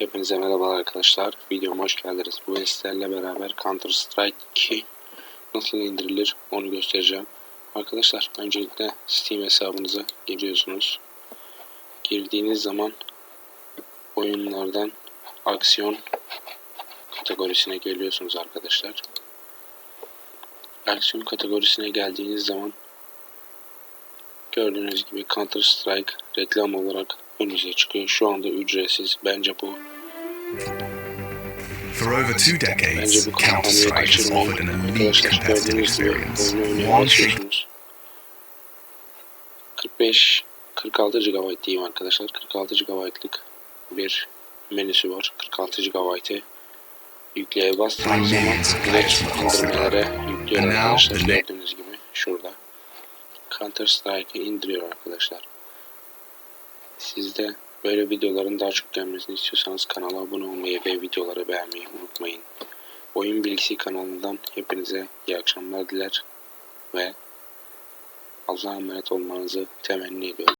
Hepinize merhabalar arkadaşlar. Videoma hoş geldiniz. Bu sizlerle beraber Counter Strike 2 nasıl indirilir onu göstereceğim. Arkadaşlar öncelikle Steam hesabınıza giriyorsunuz. Girdiğiniz zaman oyunlardan aksiyon kategorisine geliyorsunuz arkadaşlar. Aksiyon kategorisine geldiğiniz zaman gördüğünüz gibi Counter Strike reklam olarak önünüze çıkıyor. Şu anda ücretsiz. Bence bu For over two decades, bu Counter kampanyayı Strike has offered an elite competitive experience. One basıyorsunuz. 45 46 GB diyeyim arkadaşlar. 46 GB'lık bir menüsü var. 46 GB'ı yükleye bastığınız zaman direkt indirmelere yüklüyor arkadaşlar. Gördüğünüz gibi şurada. Counter Strike'ı indiriyor arkadaşlar. Siz de böyle videoların daha çok gelmesini istiyorsanız kanala abone olmayı ve videoları beğenmeyi unutmayın. Oyun Bilgisi kanalından hepinize iyi akşamlar diler ve Allah'a emanet olmanızı temenni ediyorum.